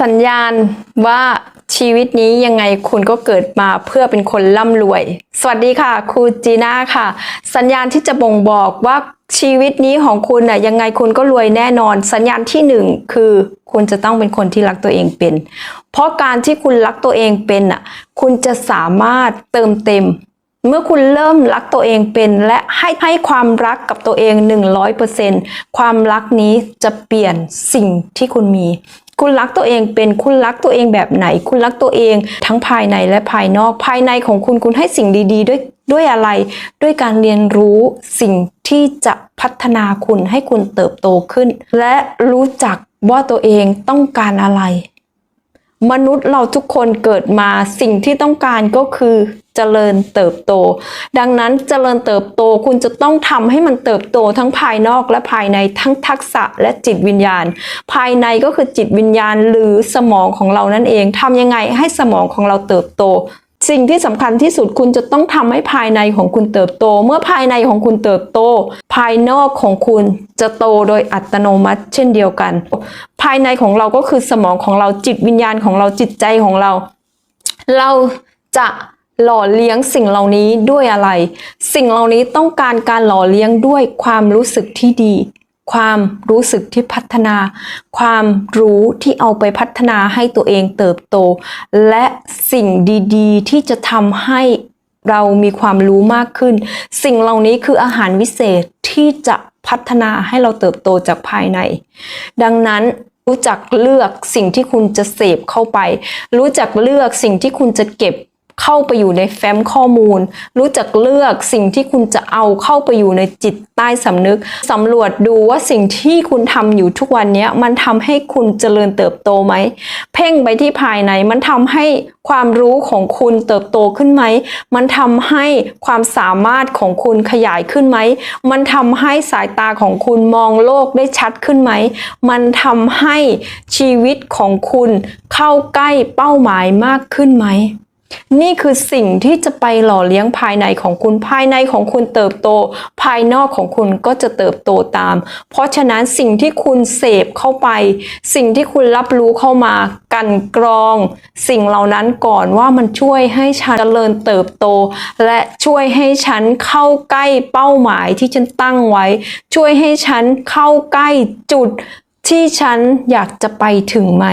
สัญญาณว่าชีวิตนี้ยังไงคุณก็เกิดมาเพื่อเป็นคนร่ำรวย สวัสดีค่ะครูจีน่าค่ะ สัญญาณที่จะบ่งบอกว่าชีวิตนี้ของคุณน่ะยังไงคุณก็รวยแน่นอน สัญญาณที่หนึ่งคือคุณจะต้องเป็นคนที่รักตัวเองเป็น เพราะการที่คุณรักตัวเองเป็นอะคุณจะสามารถเติมเต็ม เมื่อคุณเริ่มรักตัวเองเป็น และให้ให้ความรักกับตัวเอง 100%ความรักนี้จะเปลี่ยนสิ่งที่คุณมี คุณรักตัวเองเป็นคุณรักตัวเองแบบไหน คุณรักตัวเองทั้งภายในและภายนอก ภายในของคุณคุณให้สิ่งดี ๆ ด้วยด้วยอะไร ด้วยการเรียนรู้สิ่งที่จะพัฒนาคุณให้คุณเติบโตขึ้น และรู้จักว่าตัวเองต้องการอะไร มนุษย์เราทุกคนเกิดมาสิ่งที่ต้องการก็คือ จริญเติบโต ดังนั้นเจริญเติบโตคุณจะต้องทำให้มันเติบโตทั้งภายนอกและภายในทั้งทักษะและจิตวิญญาณ ภายในก็คือจิตวิญญาณหรือสมองของเรานั่นเองทำยังไงให้สมองของเราเติบโต สิ่งที่สำคัญที่สุดคุณจะต้องทำให้ภายในของคุณเติบโต เมื่อภายในของคุณเติบโต ภายนอกของคุณจะโตโดยอัตโนมัติ เช่นเดียวกัน ภายในของเราก็คือสมองของเราจิตวิญญาณของเราจิตใจของเรา เราจะ หล่อเลี้ยงสิ่งเหล่านี้ด้วยอะไร สิ่งเหล่านี้ต้องการการหล่อเลี้ยงด้วยความรู้สึกที่ดี ความรู้สึกที่พัฒนา ความรู้ที่เอาไปพัฒนาให้ตัวเองเติบโต และสิ่งดีๆ ที่จะทำให้เรามีความรู้มากขึ้น สิ่งเหล่านี้คืออาหารวิเศษที่จะพัฒนาให้เราเติบโตจากภายใน ดังนั้นรู้จักเลือกสิ่งที่คุณจะเสพเข้าไป รู้จักเลือกสิ่งที่คุณจะเก็บ เข้าไปอยู่ในแฟ้มข้อมูล รู้จักเลือกสิ่งที่คุณจะเอาเข้าไปอยู่ในจิตใต้สำนึกสำรวจดูว่าสิ่งที่คุณทำอยู่ทุกวันนี้มันทำให้คุณเจริญเติบโตไหม เพ่งไปที่ภายในมันทำให้ความรู้ของคุณเติบโตขึ้นไหม มันทำให้ความสามารถของคุณขยายขึ้นไหม มันทำให้สายตาของคุณมองโลกได้ชัดขึ้นไหม มันทำให้ชีวิตของคุณเข้าใกล้เป้าหมายมากขึ้นไหม นี่คือสิ่งที่จะไปหล่อเลี้ยงภายในของคุณภายในของคุณเติบโต ภายนอกของคุณก็จะเติบโตตาม เพราะฉะนั้นสิ่งที่คุณเสพเข้าไป สิ่งที่คุณรับรู้เข้ามากันกรอง สิ่งเหล่านั้นก่อนว่ามันช่วยให้ฉันเจริญเติบโต และช่วยให้ฉันเข้าใกล้เป้าหมายที่ฉันตั้งไว้ ช่วยให้ฉันเข้าใกล้จุดที่ฉันอยากจะไปถึงไหม